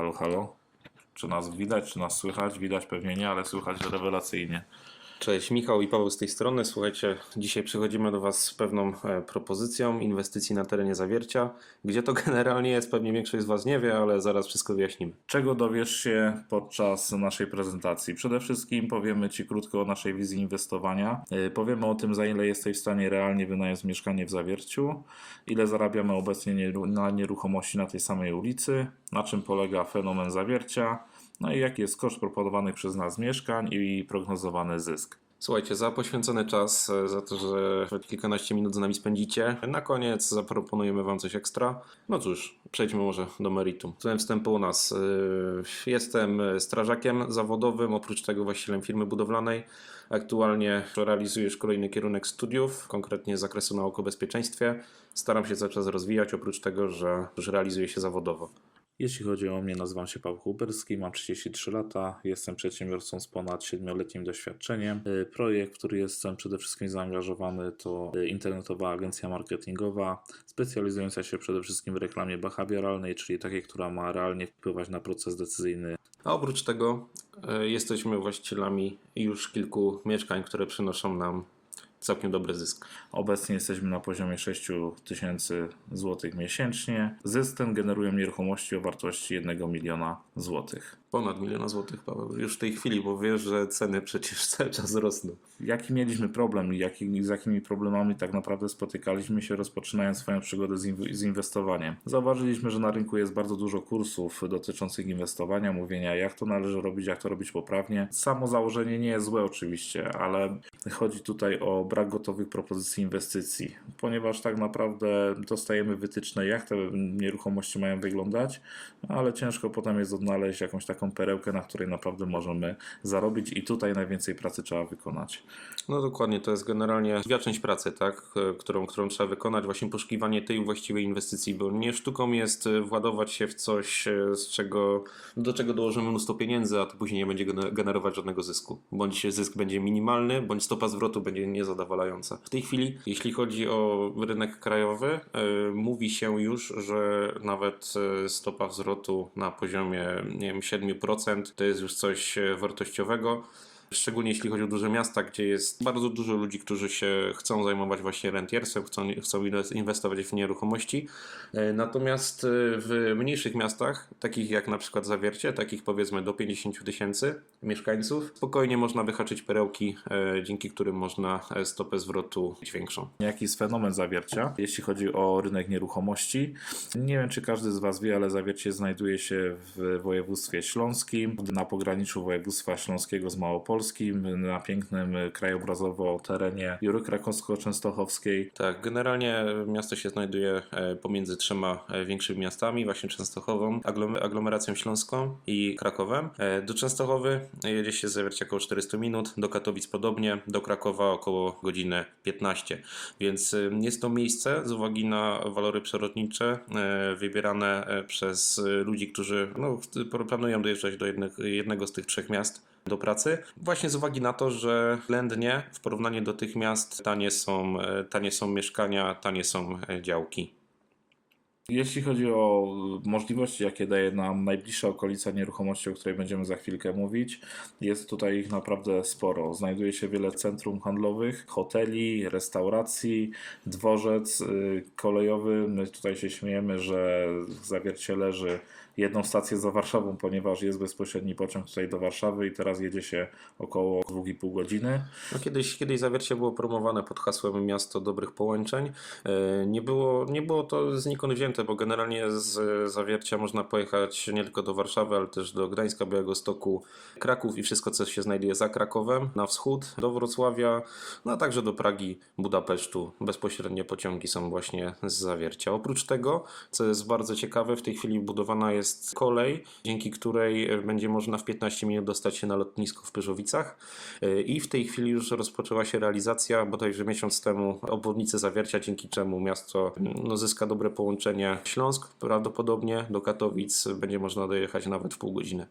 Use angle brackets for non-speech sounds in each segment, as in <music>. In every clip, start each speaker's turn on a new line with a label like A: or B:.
A: Halo, halo. Czy nas widać, czy nas słychać? Widać pewnie nie, ale słychać rewelacyjnie.
B: Cześć, Michał i Paweł z tej strony. Słuchajcie, dzisiaj przychodzimy do Was z pewną e, propozycją inwestycji na terenie Zawiercia. Gdzie to <laughs> generalnie jest, pewnie większość z Was nie wie, ale zaraz wszystko wyjaśnimy.
A: Czego dowiesz się podczas naszej prezentacji? Przede wszystkim powiemy Ci krótko o naszej wizji inwestowania. Yy, Powiemy o tym, za ile jesteś w stanie realnie wynająć mieszkanie w Zawierciu, ile zarabiamy obecnie na nieruchomości na tej samej ulicy, na czym polega fenomen Zawiercia, no i jaki jest koszt proponowanych przez nas mieszkań i prognozowany zysk.
B: Słuchajcie, za poświęcony czas, e, za to, że kilkanaście minut z nami spędzicie. Na koniec zaproponujemy Wam coś ekstra. No cóż, przejdźmy może do meritum. Tytułem wstępu u nas. e, Jestem strażakiem zawodowym, oprócz tego właścicielem firmy budowlanej. Aktualnie realizuję kolejny kierunek studiów, konkretnie z zakresu nauk o bezpieczeństwie. Staram się cały czas rozwijać, oprócz tego, że już realizuję się zawodowo.
A: Jeśli chodzi o mnie, nazywam się Paweł Huberski, mam 33 lata, jestem przedsiębiorcą z ponad 7-letnim doświadczeniem. Y, Projekt, w który jestem przede wszystkim zaangażowany, to y, internetowa agencja marketingowa, specjalizująca się przede wszystkim w reklamie behawioralnej, czyli takiej, która ma realnie wpływać na proces decyzyjny
B: A oprócz tego e, jesteśmy właścicielami już kilku mieszkań, które przynoszą nam całkiem dobry zysk.
A: Obecnie jesteśmy na poziomie 6 tysięcy złotych miesięcznie. Zysk ten generują nieruchomości o wartości 1 miliona złotych.
B: Ponad miliona złotych, Paweł, już w tej chwili, bo wiesz, że ceny przecież <laughs> cały czas rosną.
A: Jaki mieliśmy problem i jaki, z jakimi problemami tak naprawdę spotykaliśmy się rozpoczynając swoją przygodę z, z inwestowaniem? Zauważyliśmy, że na rynku jest bardzo dużo kursów dotyczących inwestowania, mówienia jak to należy robić, jak to robić poprawnie. Samo założenie nie jest złe oczywiście, ale chodzi tutaj o brak gotowych propozycji inwestycji, ponieważ tak naprawdę dostajemy wytyczne jak te nieruchomości mają wyglądać, ale ciężko potem jest odnaleźć jakąś taką perełkę, na której naprawdę możemy zarobić i tutaj najwięcej pracy trzeba wykonać.
B: No dokładnie, to jest generalnie drzwia część pracy, tak, którą, którą trzeba wykonać, właśnie poszukiwanie tej właściwej inwestycji, bo nie sztuką jest e, władować się w coś, e, z czego, do czego dołożymy mnóstwo pieniędzy, a to później nie będzie gene- generować żadnego zysku. Bądź zysk będzie minimalny, bądź stopa zwrotu będzie niezadowalająca. W tej chwili, jeśli chodzi o rynek krajowy, e, mówi się już, że nawet stopa zwrotu na poziomie nie wiem, 7% to jest już coś e, wartościowego. Szczególnie jeśli chodzi o duże miasta, gdzie jest bardzo dużo ludzi, którzy się chcą zajmować właśnie rentierstwem, chcą, chcą inwes- inwestować w nieruchomości. E, Natomiast e, w mniejszych miastach, takich jak na przykład Zawiercie, takich powiedzmy do 50 tysięcy mieszkańców, spokojnie można wyhaczyć perełki, e, dzięki którym można stopę zwrotu mieć większą.
A: Jaki jest fenomen zawiercia, jeśli chodzi o rynek nieruchomości? Nie wiem, czy każdy z Was wie, ale zawiercie znajduje się w województwie śląskim, na pograniczu województwa śląskiego z Małopolskim, na pięknym krajobrazowo terenie Jury Krakowsko-Częstochowskiej.
B: Tak, generalnie miasto się znajduje e, pomiędzy trzema e, większymi miastami, właśnie Częstochową, aglom- aglomeracją śląską i Krakowem. E, Do Częstochowy jedzie się z Zawiercia około 400 minut, do Katowic podobnie, do Krakowa około godziny 15. Więc e, jest to miejsce z uwagi na walory przyrodnicze e, wybierane e, przez e, ludzi, którzy no, planują dojeżdżać do jednego, jednego z tych trzech miast do pracy. Właśnie z uwagi na to, że względnie w porównaniu do tych miast tanie są, e, tanie są mieszkania, tanie są e, działki.
A: Jeśli chodzi o możliwości, jakie daje nam najbliższa okolica nieruchomości, o której będziemy za chwilkę mówić, jest tutaj ich naprawdę sporo. Znajduje się wiele centrum handlowych, hoteli, restauracji, dworzec y, kolejowy. My tutaj się śmiejemy, że w Zawiercie leży jedną stację za Warszawą, ponieważ jest bezpośredni pociąg tutaj do Warszawy i teraz jedzie się około 2,5 godziny.
B: No kiedyś, kiedyś Zawiercie było promowane pod hasłem miasto dobrych połączeń. E, Nie było, nie było to znikąd wzięte, bo generalnie z Zawiercia można pojechać nie tylko do Warszawy, ale też do Gdańska, Białegostoku, Kraków i wszystko, co się znajduje za Krakowem, na wschód, do Wrocławia, no a także do Pragi, Budapesztu. Bezpośrednie pociągi są właśnie z Zawiercia. Oprócz tego, co jest bardzo ciekawe, w tej chwili budowana jest kolej, dzięki której będzie można w 15 minut dostać się na lotnisko w Pyrzowicach. E, I w tej chwili już rozpoczęła się realizacja, bodajże miesiąc temu, obwodnicy Zawiercia, dzięki czemu miasto no, zyska dobre połączenie Śląsk. Prawdopodobnie do Katowic będzie można dojechać nawet w pół godziny.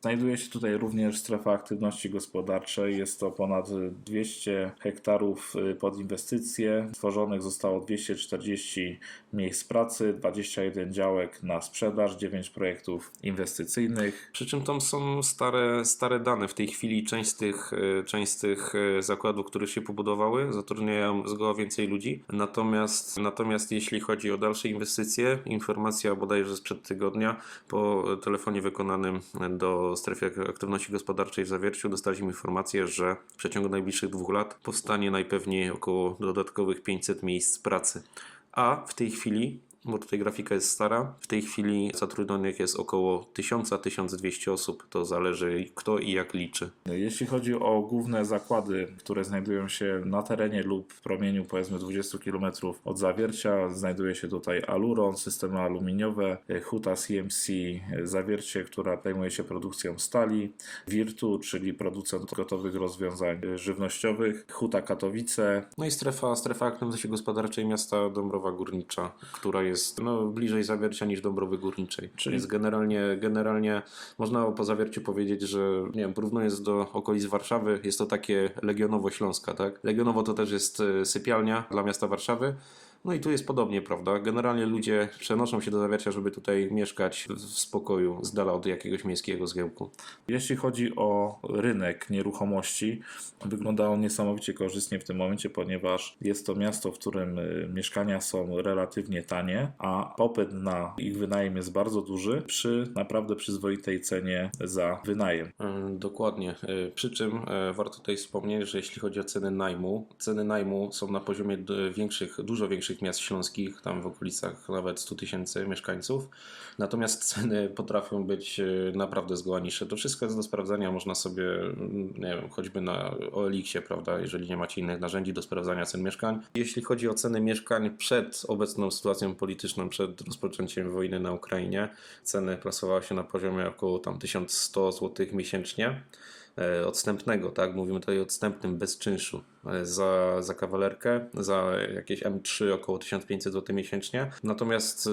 A: Znajduje się tutaj również strefa aktywności gospodarczej. Jest to ponad 200 hektarów y, pod inwestycje. Tworzonych zostało 240 miejsc pracy, 21 działek na sprzedaż, 9 projektów inwestycyjnych.
B: Przy czym tam są stare, stare dane. W tej chwili część z tych, e, część z tych e, zakładów, które się pobudowały, zatrudniają zgoła więcej ludzi. Natomiast, natomiast jeśli chodzi o dalsze inwestycje, informacja bodajże sprzed tygodnia po telefonie wykonanym do strefy aktywności gospodarczej w Zawierciu dostaliśmy informację, że w przeciągu najbliższych dwóch lat powstanie najpewniej około dodatkowych 500 miejsc pracy. A w tej chwili bo tutaj grafika jest stara. W tej chwili zatrudnionych jest około 1000-1200 osób. To zależy kto i jak liczy.
A: Jeśli chodzi o główne zakłady, które znajdują się na terenie lub w promieniu powiedzmy 20 km od zawiercia, znajduje się tutaj Aluron, systemy aluminiowe, Huta CMC Zawiercie, która zajmuje się produkcją stali, Virtu, czyli producent gotowych rozwiązań żywnościowych, Huta Katowice,
B: No i strefa, strefa aktywności gospodarczej miasta Dąbrowa Górnicza, która jest no, bliżej Zawiercia niż Dąbrowy Górniczej. Czyli jest generalnie, generalnie można po Zawierciu powiedzieć, że nie wiem, porównując do okolic Warszawy, jest to takie Legionowo-Śląska, tak? Legionowo to też jest e, sypialnia dla miasta Warszawy. No i tu jest podobnie, prawda? Generalnie ludzie przenoszą się do Zawiercia, żeby tutaj mieszkać w spokoju, z dala od jakiegoś miejskiego zgiełku.
A: Jeśli chodzi o rynek nieruchomości, wygląda on niesamowicie korzystnie w tym momencie, ponieważ jest to miasto, w którym y, mieszkania są relatywnie tanie, a popyt na ich wynajem jest bardzo duży przy naprawdę przyzwoitej cenie za wynajem.
B: E, Dokładnie. E, Przy czym e, warto tutaj wspomnieć, że jeśli chodzi o ceny najmu, ceny najmu są na poziomie większych, dużo większych miast śląskich, tam w okolicach nawet 100 tysięcy mieszkańców. Natomiast ceny potrafią być e, naprawdę zgoła niższe. To wszystko jest do sprawdzenia. Można sobie, mm, nie wiem, choćby na OLX-ie, prawda, jeżeli nie macie innych narzędzi do sprawdzania cen mieszkań. Jeśli chodzi o ceny mieszkań przed obecną sytuacją polityczną, przed rozpoczęciem wojny na Ukrainie, ceny plasowały się na poziomie około tam 1100 zł miesięcznie odstępnego, tak? Mówimy tutaj o odstępnym bez czynszu e, za, za kawalerkę, za jakieś M3 około 1500 zł miesięcznie. Natomiast e,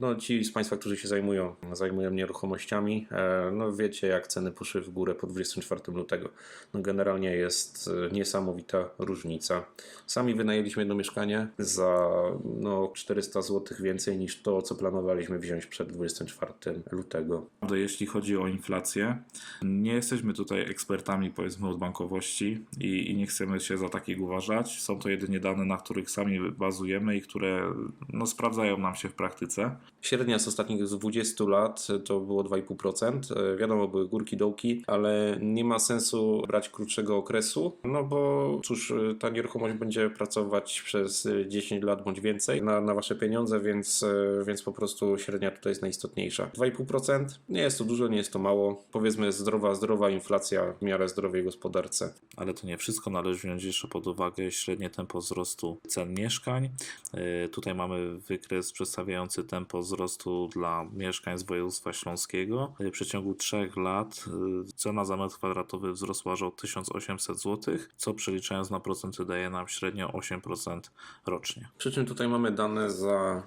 B: no, ci z Państwa, którzy się zajmują, zajmują nieruchomościami, e, no wiecie jak ceny poszły w górę po 24 lutego. No, generalnie jest e, niesamowita różnica. Sami wynajęliśmy jedno mieszkanie za no, 400 zł więcej niż to, co planowaliśmy wziąć przed 24 lutego.
A: Jeśli chodzi o inflację, nie jesteśmy tutaj ekspertami powiedzmy od bankowości i, i nie chcemy się za takich uważać. Są to jedynie dane, na których sami bazujemy i które no, sprawdzają nam się w praktyce.
B: Średnia z ostatnich 20 lat to było 2,5%. E, Wiadomo, były górki, dołki, ale nie ma sensu brać krótszego okresu, no bo cóż, e, ta nieruchomość będzie pracować przez e, 10 lat bądź więcej na, na wasze pieniądze, więc, e, więc po prostu średnia tutaj jest najistotniejsza. 2,5% nie jest to dużo, nie jest to mało. Powiedzmy zdrowa, zdrowa inflacja w miarę zdrowej gospodarce.
A: Ale to nie wszystko. Należy wziąć jeszcze pod uwagę średnie tempo wzrostu cen mieszkań. Yy, Tutaj mamy wykres przedstawiający tempo wzrostu dla mieszkań z województwa śląskiego. Yy, W przeciągu 3 lat yy, cena za metr kwadratowy wzrosła aż o 1800 zł, co przeliczając na procenty daje nam średnio 8% rocznie.
B: Przy czym tutaj mamy dane za,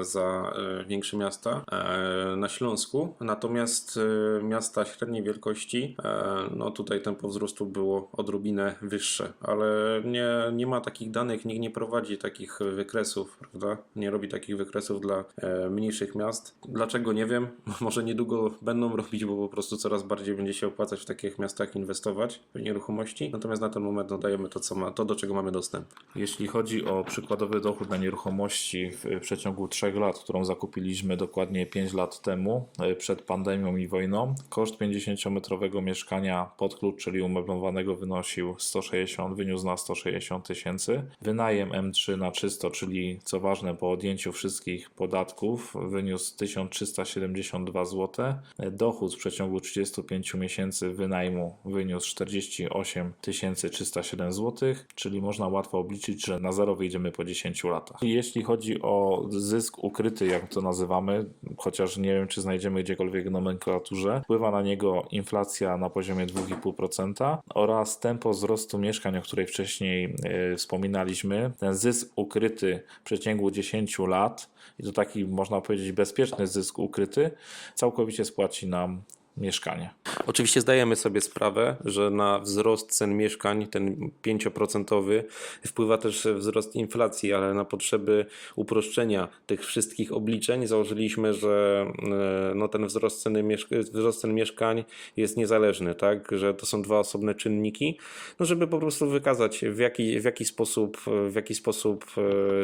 B: e, za e, większe miasta e, na Śląsku, natomiast e, miasta średniej wielkości, e, no tutaj tempo wzrostu było odrobinę wyższe, ale nie, nie ma takich danych, nikt nie prowadzi takich wykresów, prawda? Nie robi takich wykresów dla e, mniejszych miast. Dlaczego nie wiem, <laughs> może niedługo będą robić, bo po prostu coraz bardziej będzie się opłacać w takich miastach inwestować w nieruchomości, natomiast na ten moment no, dajemy to, co ma, to, do czego mamy dostęp.
A: Jeśli chodzi o przykładowy dochód na nieruchomości w w przeciągu 3 lat, którą zakupiliśmy dokładnie 5 lat temu, e, przed pandemią i wojną, koszt 50-metrowego mieszkania pod klucz, czyli umeblowanego, wynosił 160, wyniósł na 160 tysięcy. Wynajem M3 na czysto, czyli co ważne, po odjęciu wszystkich podatków, wyniósł 1372 zł. Dochód w przeciągu 35 miesięcy wynajmu wyniósł 48 307 zł, czyli można łatwo obliczyć, że na zero wyjdziemy po 10 latach. Jeśli chodzi o zysk ukryty, jak to nazywamy, chociaż nie wiem, czy znajdziemy gdziekolwiek w nomenklaturze, wpływa na niego inflacja na poziomie 2,5% oraz tempo wzrostu mieszkań, o której wcześniej e, wspominaliśmy. Ten zysk ukryty w przeciągu 10 lat, i to taki można powiedzieć bezpieczny zysk ukryty, całkowicie spłaci nam mieszkanie.
B: Oczywiście zdajemy sobie sprawę, że na wzrost cen mieszkań, ten 5% wpływa też wzrost inflacji, ale na potrzeby uproszczenia tych wszystkich obliczeń założyliśmy, że e, no, ten wzrost, ceny wzrost cen mieszkań jest niezależny, tak? że to są dwa osobne czynniki, no, żeby po prostu wykazać w jaki, w jaki sposób, w jaki sposób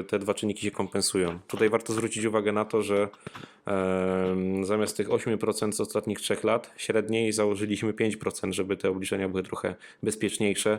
B: e, te dwa czynniki się kompensują. Tutaj warto zwrócić uwagę na to, że Zamiast tych 8% z ostatnich 3 lat średniej założyliśmy 5%, żeby te obliczenia były trochę bezpieczniejsze,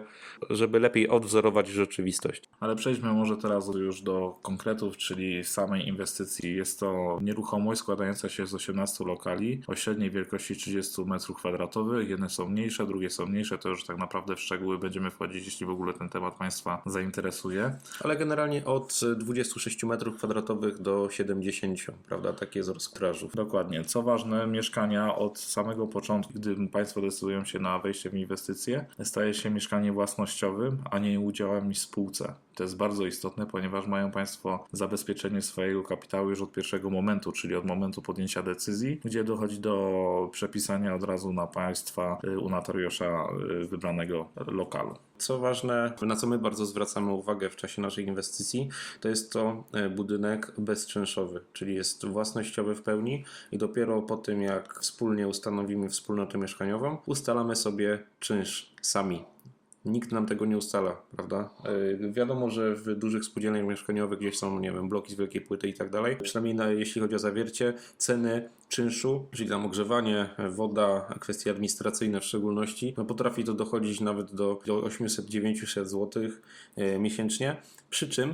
B: żeby lepiej odwzorować rzeczywistość.
A: Ale przejdźmy może teraz już do konkretów, czyli samej inwestycji. Jest to nieruchomość składająca się z 18 lokali o średniej wielkości 30 m2. Jedne są mniejsze, drugie są mniejsze. To już tak naprawdę w szczegóły będziemy wchodzić, jeśli w ogóle ten temat Państwa zainteresuje.
B: Ale generalnie od 26 m2 do 70, prawda? Taki jest rozkrażów.
A: Dokładnie. Co ważne, mieszkania od samego początku, gdy Państwo decydują się na wejście w inwestycje, staje się mieszkaniem własnościowym, a nie udziałem w spółce. To jest bardzo istotne, ponieważ mają Państwo zabezpieczenie swojego kapitału już od pierwszego momentu, czyli od momentu podjęcia decyzji, gdzie dochodzi do przepisania od razu na Państwa y, u notariusza y, wybranego lokalu.
B: Co ważne, na co my bardzo zwracamy uwagę w czasie naszej inwestycji, to jest to e, budynek bezczynszowy, czyli jest własnościowy w pełni i dopiero po tym, jak wspólnie ustanowimy wspólnotę mieszkaniową, ustalamy sobie czynsz sami. Nikt nam tego nie ustala, prawda? Yy, wiadomo, że w dużych spółdzielniach mieszkaniowych gdzieś są, nie wiem, bloki z wielkiej płyty i tak dalej. Przynajmniej na, jeśli chodzi o zawiercie, ceny czynszu, czyli tam ogrzewanie, woda, kwestie administracyjne w szczególności, no potrafi to dochodzić nawet do, do 800-900 zł yy, miesięcznie. Przy czym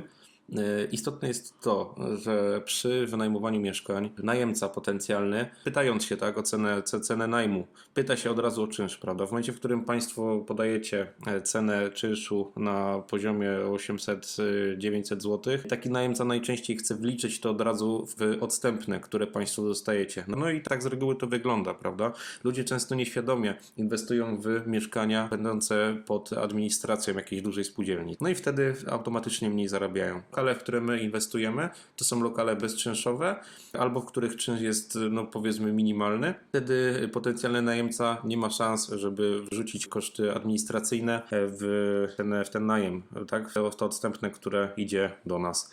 B: Istotne jest to, że przy wynajmowaniu mieszkań najemca potencjalny, pytając się tak o cenę, ce- cenę najmu, pyta się od razu o czynsz, prawda? W momencie, w którym Państwo podajecie e, cenę czynszu na poziomie 800-900 zł, taki najemca najczęściej chce wliczyć to od razu w odstępne, które Państwo dostajecie. No i tak z reguły to wygląda, prawda? Ludzie często nieświadomie inwestują w mieszkania będące pod administracją jakiejś dużej spółdzielni. No i wtedy automatycznie mniej zarabiają. Lokale, w które my inwestujemy, to są lokale bezczynszowe, albo w których czynsz jest, no powiedzmy, minimalny. Wtedy potencjalny najemca nie ma szans, żeby wrzucić koszty administracyjne w ten, w ten najem, tak? W to odstępne, które idzie do nas.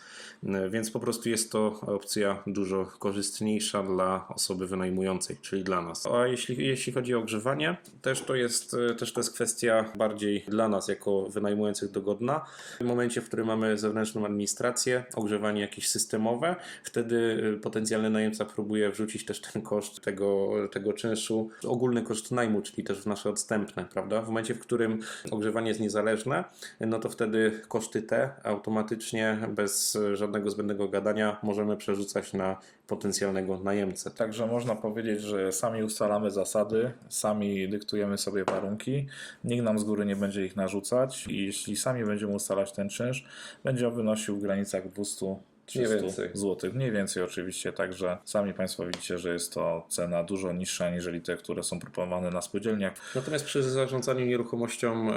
B: Więc po prostu jest to opcja dużo korzystniejsza dla osoby wynajmującej, czyli dla nas. A jeśli, jeśli chodzi o ogrzewanie, też to jest, też to jest kwestia bardziej dla nas, jako wynajmujących dogodna. W momencie, w którym mamy zewnętrzną administrację, ogrzewanie jakieś systemowe, wtedy y, potencjalny najemca próbuje wrzucić też ten koszt tego, tego czynszu, ogólny koszt najmu, czyli też w nasze odstępne, prawda? W momencie, w którym ogrzewanie jest niezależne, no to wtedy koszty te automatycznie, bez żadnego zbędnego gadania, możemy przerzucać na potencjalnego najemcę.
A: Także można powiedzieć, że sami ustalamy zasady, sami dyktujemy sobie warunki, nikt nam z góry nie będzie ich narzucać i jeśli sami będziemy ustalać ten czynsz, będzie on wynosił w granicach 200 300
B: więcej.
A: zł, mniej więcej oczywiście, także sami Państwo widzicie, że jest to cena dużo niższa niżeli te, które są proponowane na spółdzielniach.
B: Natomiast przy zarządzaniu nieruchomością e,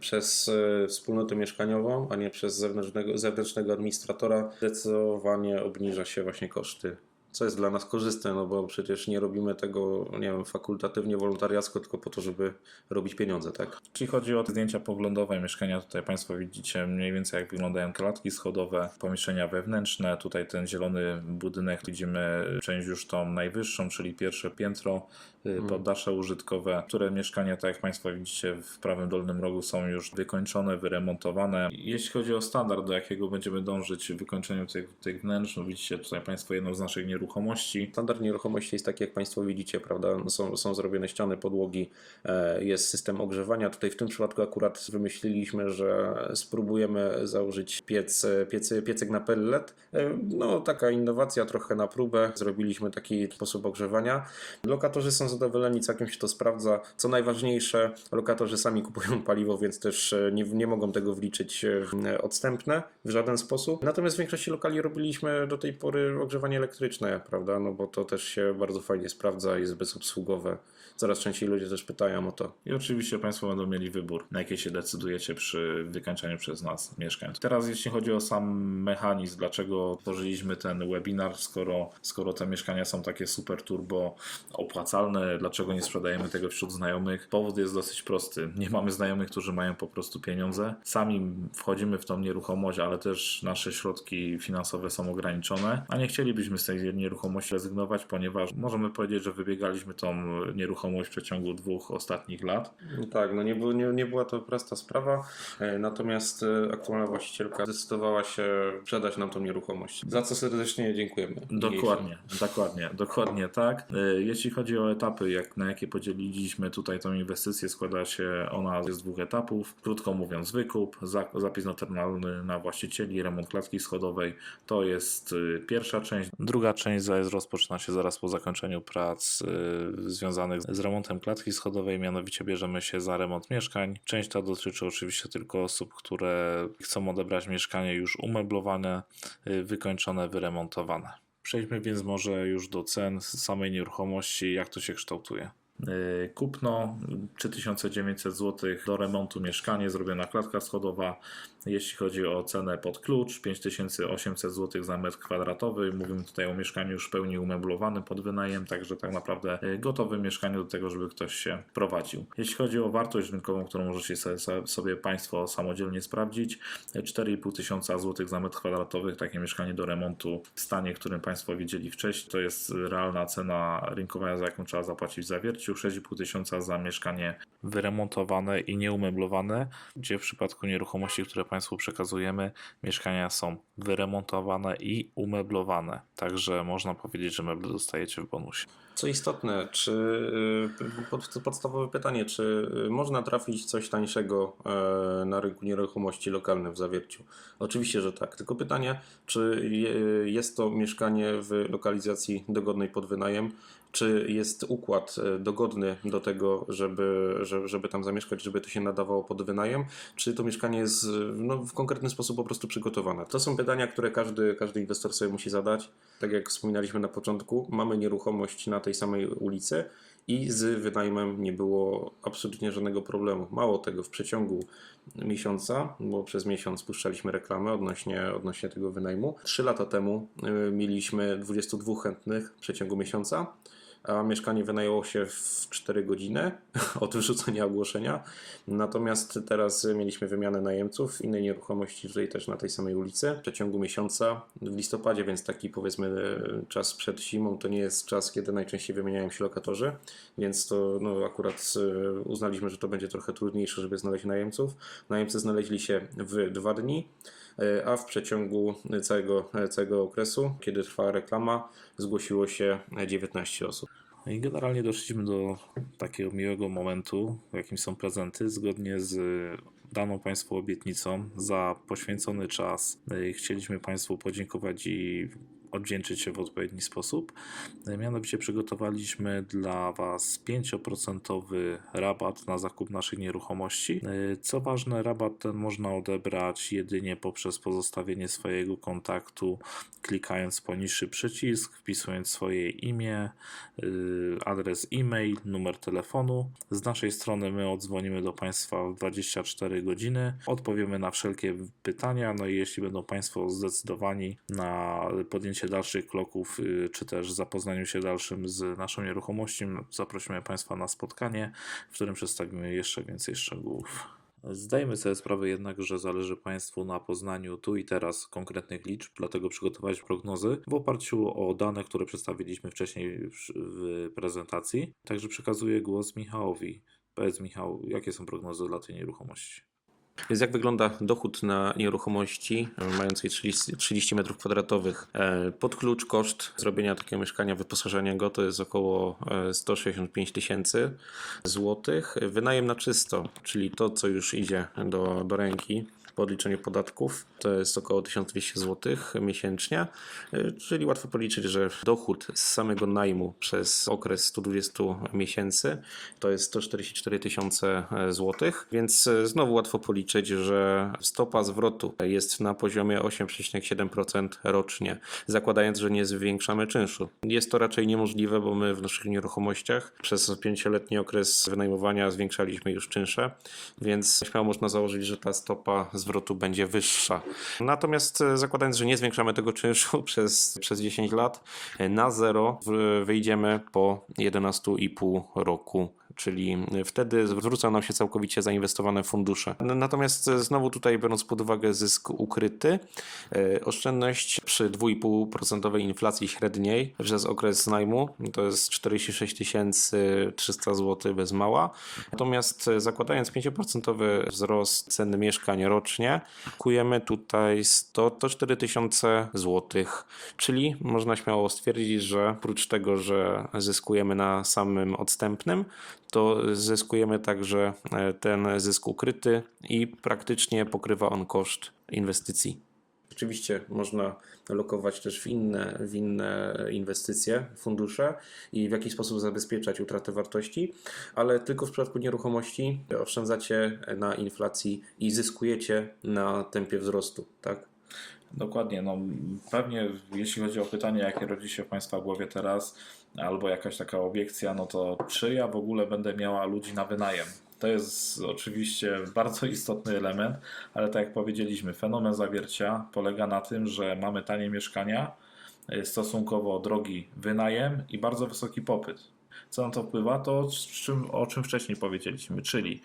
B: przez e, wspólnotę mieszkaniową, a nie przez zewnętrznego, zewnętrznego administratora, zdecydowanie obniża się właśnie koszty. Co jest dla nas korzystne, no bo przecież nie robimy tego, nie wiem, fakultatywnie, wolontariacko, tylko po to, żeby robić pieniądze, tak?
A: Jeśli chodzi o zdjęcia poglądowe mieszkania, tutaj Państwo widzicie mniej więcej jak wyglądają klatki schodowe, pomieszczenia wewnętrzne. Tutaj ten zielony budynek widzimy część już tą najwyższą, czyli pierwsze piętro, y, poddasze użytkowe, które mieszkania, tak jak Państwo widzicie w prawym dolnym rogu są już wykończone, wyremontowane. Jeśli chodzi o standard, do jakiego będziemy dążyć w wykończeniu tych, tych wnętrz, no widzicie tutaj Państwo jedną z naszych nieruchomości.
B: Standard nieruchomości jest taki, jak Państwo widzicie, prawda? Są, są zrobione ściany, podłogi, e, jest system ogrzewania. Tutaj w tym przypadku akurat wymyśliliśmy, że spróbujemy założyć piec, piecy, piecek na pellet. E, No, taka innowacja trochę na próbę. Zrobiliśmy taki sposób ogrzewania. Lokatorzy są zadowoleni, całkiem się to sprawdza. Co najważniejsze, lokatorzy sami kupują paliwo, więc też e, nie, nie mogą tego wliczyć odstępne w żaden sposób. Natomiast w większości lokali robiliśmy do tej pory ogrzewanie elektryczne. Prawda? No bo to też się bardzo fajnie sprawdza jest bezobsługowe. Coraz częściej ludzie też pytają o to.
A: I oczywiście Państwo będą mieli wybór, na jakie się decydujecie przy wykańczaniu przez nas mieszkań. Teraz jeśli chodzi o sam mechanizm, dlaczego tworzyliśmy ten webinar, skoro, skoro te mieszkania są takie super turbo opłacalne, dlaczego nie sprzedajemy tego wśród znajomych? Powód jest dosyć prosty. Nie mamy znajomych, którzy mają po prostu pieniądze. Sami wchodzimy w tą nieruchomość, ale też nasze środki finansowe są ograniczone, a nie chcielibyśmy z tej nieruchomości rezygnować, ponieważ możemy powiedzieć, że wybiegaliśmy tą nieruchomość w przeciągu dwóch ostatnich lat.
B: Tak, no nie, było, nie, nie była to prosta sprawa, e, natomiast e, aktualna właścicielka zdecydowała się sprzedać nam tą nieruchomość. Za co serdecznie dziękujemy.
A: Dokładnie, dokładnie, dokładnie tak. E, Jeśli chodzi o etapy, jak, na jakie podzieliliśmy tutaj tą inwestycję, składa się ona z dwóch etapów. Krótko mówiąc, wykup, za- zapis notarialny na właścicieli, remont klatki schodowej. To jest pierwsza część. Druga część rozpoczyna się zaraz po zakończeniu prac związanych z remontem klatki schodowej, mianowicie bierzemy się za remont mieszkań. Część ta dotyczy oczywiście tylko osób, które chcą odebrać mieszkanie już umeblowane, y, wykończone, wyremontowane. Przejdźmy więc może już do cen samej nieruchomości, jak to się kształtuje. Yy, Kupno 3900 zł do remontu mieszkanie, zrobiona klatka schodowa. Jeśli chodzi o cenę pod klucz, 5800 zł za metr kwadratowy. Mówimy tutaj o mieszkaniu już w pełni umeblowanym pod wynajem, także tak naprawdę yy, gotowe mieszkanie do tego, żeby ktoś się prowadził. Jeśli chodzi o wartość rynkową, którą możecie sobie, Państwo samodzielnie sprawdzić, 4,5 tysiąca złotych za metr kwadratowy, takie mieszkanie do remontu w stanie, którym Państwo widzieli wcześniej, to jest realna cena rynkowa, za jaką trzeba zapłacić w zawierciu, 6,5 tysiąca za mieszkanie wyremontowane i nieumeblowane, gdzie w przypadku nieruchomości, które Państwu przekazujemy, mieszkania są wyremontowane i umeblowane, także można powiedzieć, że meble dostajecie w bonusie.
B: Co istotne, czy y, pod, podstawowe pytanie, czy y, można trafić coś tańszego e, na rynku nieruchomości lokalnym w Zawierciu? Oczywiście, że tak. Tylko pytanie, czy je- jest to mieszkanie w lokalizacji dogodnej pod wynajem, czy jest układ e, dogodny do tego, żeby, żeby, żeby tam zamieszkać, żeby to się nadawało pod wynajem, czy to mieszkanie jest e, no, w konkretny sposób po prostu przygotowane? To są pytania, które każdy, każdy inwestor sobie musi zadać. Tak jak wspominaliśmy na początku, mamy nieruchomość na tej samej ulicy i z wynajmem nie było absolutnie żadnego problemu. Mało tego, w przeciągu miesiąca, bo przez miesiąc puszczaliśmy reklamę odnośnie, odnośnie tego wynajmu. Trzy lata temu y, mieliśmy 22 chętnych w przeciągu miesiąca, a mieszkanie wynajęło się w 4 godziny <laughs> od wrzucenia ogłoszenia. Natomiast teraz mieliśmy wymianę najemców innej nieruchomości tutaj też na tej samej ulicy w przeciągu miesiąca w listopadzie, więc taki powiedzmy czas przed zimą to nie jest czas, kiedy najczęściej wymieniają się lokatorzy, więc to no, akurat e, uznaliśmy, że to będzie trochę trudniejsze, żeby znaleźć najemców. Najemcy znaleźli się w dwa dni. E, A w przeciągu całego, całego okresu, kiedy trwała reklama, zgłosiło się 19 osób.
A: No I generalnie doszliśmy do takiego miłego momentu, jakim są prezenty, zgodnie z daną Państwu obietnicą za poświęcony czas. y, Chcieliśmy Państwu podziękować i odwdzięczyć się w odpowiedni sposób. Mianowicie przygotowaliśmy dla Was 5% rabat na zakup naszych nieruchomości. Co ważne, rabat ten można odebrać jedynie poprzez pozostawienie swojego kontaktu, klikając poniższy przycisk, wpisując swoje imię, y, adres e-mail, numer telefonu. Z naszej strony my odzwonimy do Państwa w 24 godziny, odpowiemy na wszelkie pytania, no i jeśli będą Państwo zdecydowani na podjęcie dalszych kroków, y, czy też zapoznaniu się dalszym z naszą nieruchomością, zaprosimy Państwa na spotkanie, w którym przedstawimy jeszcze więcej szczegółów. Zdajemy sobie sprawę jednak, że zależy Państwu na poznaniu tu i teraz konkretnych liczb, dlatego przygotowaliśmy prognozy w oparciu o dane, które przedstawiliśmy wcześniej w prezentacji. Także przekazuję głos Michałowi. Powiedz Michał, jakie są prognozy dla tej nieruchomości?
B: Więc jak wygląda dochód na nieruchomości e, mającej 30, 30 m2? E, Pod klucz koszt zrobienia takiego mieszkania, wyposażenia go to jest około e, 165 tysięcy złotych. Wynajem na czysto, czyli to co już idzie do, do ręki, po odliczeniu podatków. To jest około 1200 zł miesięcznie, y, czyli łatwo policzyć, że dochód z samego najmu przez okres 120 miesięcy to jest 144 tysiące złotych, więc y, znowu łatwo policzyć, że stopa zwrotu jest na poziomie 8,7% rocznie, zakładając, że nie zwiększamy czynszu. Jest to raczej niemożliwe, bo my w naszych nieruchomościach przez pięcioletni okres wynajmowania zwiększaliśmy już czynsze, więc śmiało można założyć, że ta stopa zwrotu będzie wyższa. Natomiast e, zakładając, że nie zwiększamy tego czynszu <laughs> przez, przez 10 lat, e, na zero wyjdziemy po 11,5 roku czyli wtedy zwrócą nam się całkowicie zainwestowane fundusze. Natomiast e, znowu tutaj biorąc pod uwagę zysk ukryty, e, oszczędność przy 2,5% inflacji średniej przez okres najmu to jest 46 300 zł bez mała. Natomiast e, zakładając 5% wzrost ceny mieszkań rocznie, kujemy tutaj 100, 104 tysiące złotych, czyli można śmiało stwierdzić, że oprócz tego, że zyskujemy na samym odstępnym, to zyskujemy także e, ten zysk ukryty i praktycznie pokrywa on koszt inwestycji. Oczywiście można lokować też w inne, w inne inwestycje, fundusze i w jakiś sposób zabezpieczać utratę wartości, ale tylko w przypadku nieruchomości oszczędzacie na inflacji i zyskujecie na tempie wzrostu, tak?
A: Dokładnie, no pewnie jeśli chodzi o pytanie, jakie rodzi się w Państwa głowie teraz, albo jakaś taka obiekcja, no to czy ja w ogóle będę miała ludzi na wynajem? To jest oczywiście bardzo istotny element, ale tak jak powiedzieliśmy, fenomen zawiercia polega na tym, że mamy tanie mieszkania, stosunkowo drogi wynajem i bardzo wysoki popyt. Co na to wpływa? To, czym, o czym wcześniej powiedzieliśmy, czyli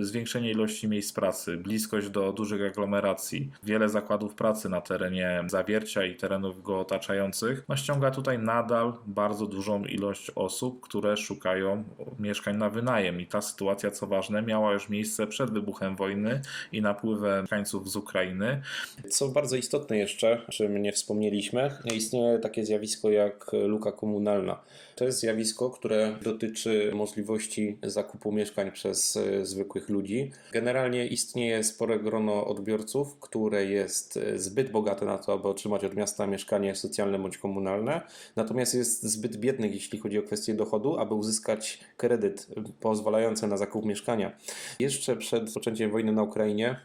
A: zwiększenie ilości miejsc pracy, bliskość do dużych aglomeracji, wiele zakładów pracy na terenie zawiercia i terenów go otaczających, no ściąga tutaj nadal bardzo dużą ilość osób, które szukają mieszkań na wynajem. I ta sytuacja, co ważne, miała już miejsce przed wybuchem wojny i napływem mieszkańców z Ukrainy.
B: Co bardzo istotne jeszcze, o czym nie wspomnieliśmy, istnieje takie zjawisko jak luka komunalna. To jest zjawisko, które dotyczy możliwości zakupu mieszkań przez e, zwykłych ludzi. Generalnie istnieje spore grono odbiorców, które jest e, zbyt bogate na to, aby otrzymać od miasta mieszkanie socjalne bądź komunalne, natomiast jest zbyt biednych, jeśli chodzi o kwestię dochodu, aby uzyskać kredyt pozwalający na zakup mieszkania. Jeszcze przed rozpoczęciem wojny na Ukrainie,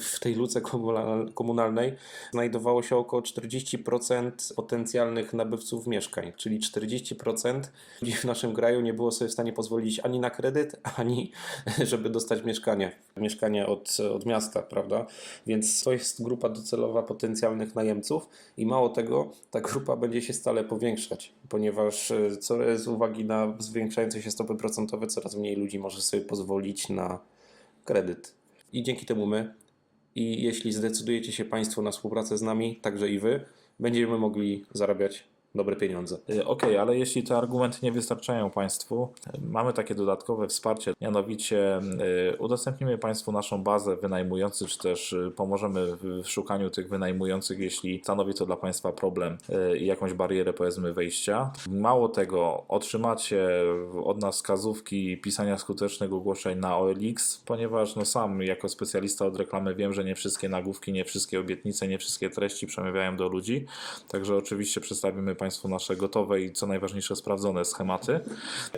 B: w- tej luce komunal- komunalnej znajdowało się około 40% potencjalnych nabywców mieszkań, czyli 40% ludzi w naszym kraju nie było sobie w stanie pozwolić ani na kredyt, <laughs> ani żeby dostać mieszkanie, mieszkanie od, od miasta, prawda? Więc to jest grupa docelowa potencjalnych najemców i mało tego, ta grupa będzie się stale powiększać, ponieważ e, co, z uwagi na zwiększające się stopy procentowe coraz mniej ludzi może sobie pozwolić na kredyt. I dzięki temu my, i jeśli zdecydujecie się Państwo na współpracę z nami, także i Wy, będziemy mogli zarabiać dobre pieniądze.
A: Y, Okej, ale jeśli te argumenty nie wystarczają Państwu, mamy takie dodatkowe wsparcie, mianowicie y, udostępnimy Państwu naszą bazę wynajmujących, czy też y, pomożemy w szukaniu tych wynajmujących, jeśli stanowi to dla Państwa problem i jakąś barierę powiedzmy wejścia. Mało tego, otrzymacie od nas wskazówki pisania skutecznych ogłoszeń na OLX, ponieważ no sam jako specjalista od reklamy wiem, że nie wszystkie nagłówki, nie wszystkie obietnice, nie wszystkie treści przemawiają do ludzi, także oczywiście przedstawimy Państwu nasze gotowe i co najważniejsze sprawdzone schematy.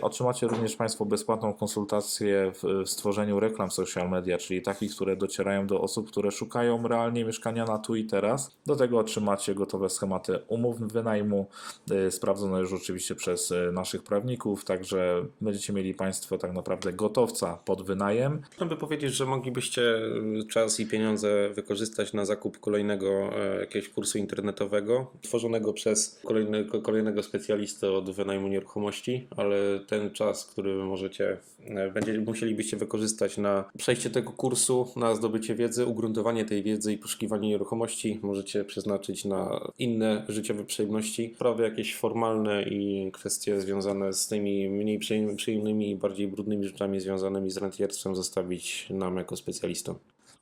A: Otrzymacie również Państwo bezpłatną konsultację w, stworzeniu reklam social media, czyli takich, które docierają do osób, które szukają realnie mieszkania na tu i teraz. Do tego otrzymacie gotowe schematy umów wynajmu, y, sprawdzone już oczywiście przez y, naszych prawników, także będziecie mieli Państwo tak naprawdę gotowca pod wynajem.
B: Można by powiedzieć, że moglibyście y, czas i pieniądze wykorzystać na zakup kolejnego e, jakiegoś kursu internetowego, tworzonego przez kolejnego, kolejnego specjalistę od wynajmu nieruchomości, ale ten czas, który możecie, e, będzie, musielibyście wykorzystać na przejście tego kursu, na zdobycie wiedzy, ugruntowanie tej wiedzy i poszukiwanie nieruchomości, możecie przeznaczyć na inne życiowe przyjemności, sprawy jakieś formalne i kwestie związane z tymi mniej przyjemnymi i bardziej brudnymi rzeczami związanymi z rentierstwem zostawić nam jako specjalistom.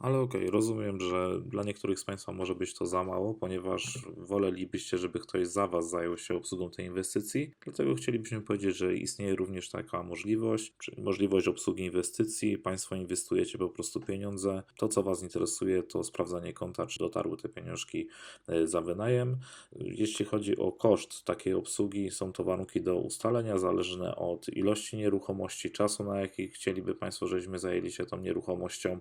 A: Ale okej, rozumiem, że dla niektórych z Państwa może być to za mało, ponieważ wolelibyście, żeby ktoś za Was zajął się obsługą tej inwestycji. Dlatego chcielibyśmy powiedzieć, że istnieje również taka możliwość, czyli możliwość obsługi inwestycji. Państwo inwestujecie po prostu pieniądze. To, co Was interesuje, to sprawdzanie konta, czy dotarły te pieniążki e, za wynajem. Jeśli chodzi o koszt takiej obsługi, są to warunki do ustalenia, zależne od ilości nieruchomości, czasu, na jaki chcieliby Państwo, żebyśmy zajęli się tą nieruchomością.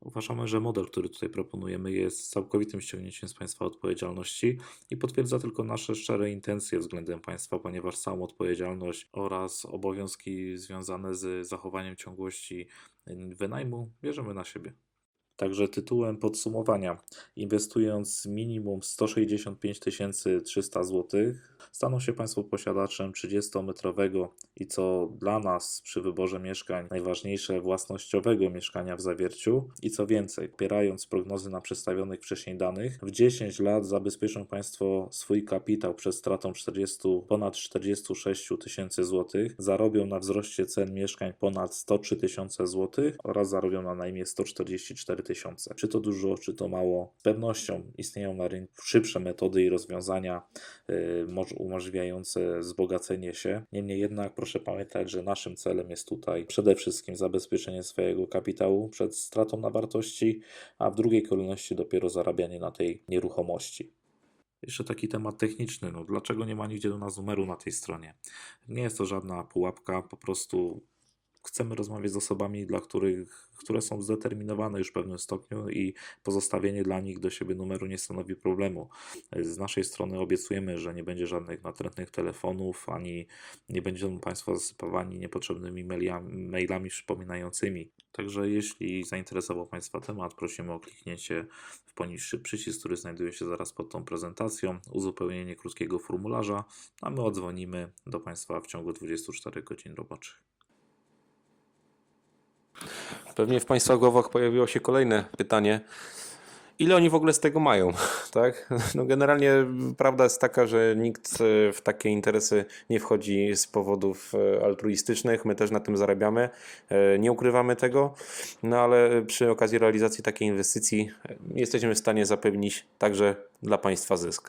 A: Uważamy, że model, który tutaj proponujemy, jest całkowitym ściągnięciem z Państwa odpowiedzialności i potwierdza tylko nasze szczere intencje względem Państwa, ponieważ całą odpowiedzialność oraz obowiązki związane z zachowaniem ciągłości wynajmu bierzemy na siebie. Także tytułem podsumowania, inwestując minimum 165 300 zł, staną się Państwo posiadaczem 30-metrowego i co dla nas przy wyborze mieszkań najważniejsze własnościowego mieszkania w zawierciu i co więcej, opierając prognozy na przedstawionych wcześniej danych, w 10 lat zabezpieczą Państwo swój kapitał przed stratą 40, ponad 46 tysięcy złotych, zarobią na wzroście cen mieszkań ponad 103 tysiące złotych oraz zarobią na najmie 144 tysiące. Czy to dużo, czy to mało? Z pewnością istnieją na rynku szybsze metody i rozwiązania y, moż- umożliwiające wzbogacenie się. Niemniej jednak proszę pamiętać, że naszym celem jest tutaj przede wszystkim zabezpieczenie swojego kapitału przed stratą na wartości, a w drugiej kolejności dopiero zarabianie na tej nieruchomości. Jeszcze taki temat techniczny. No, dlaczego nie ma nigdzie do nas numeru na tej stronie? Nie jest to żadna pułapka, po prostu chcemy rozmawiać z osobami, dla których, które są zdeterminowane już w pewnym stopniu i pozostawienie dla nich do siebie numeru nie stanowi problemu. Z naszej strony obiecujemy, że nie będzie żadnych natrętnych telefonów, ani nie będą Państwo zasypywani niepotrzebnymi mailami, mailami przypominającymi. Także jeśli zainteresował Państwa temat, prosimy o kliknięcie w poniższy przycisk, który znajduje się zaraz pod tą prezentacją, uzupełnienie krótkiego formularza, a my odzwonimy do Państwa w ciągu 24 godzin roboczych.
B: Pewnie w Państwa głowach pojawiło się kolejne pytanie. Ile oni w ogóle z tego mają? <laughs> Tak? No generalnie prawda jest taka, że nikt e, w takie interesy nie wchodzi z powodów e, altruistycznych. My też na tym zarabiamy. E, Nie ukrywamy tego, no ale przy okazji realizacji takiej inwestycji jesteśmy w stanie zapewnić także dla Państwa zysk.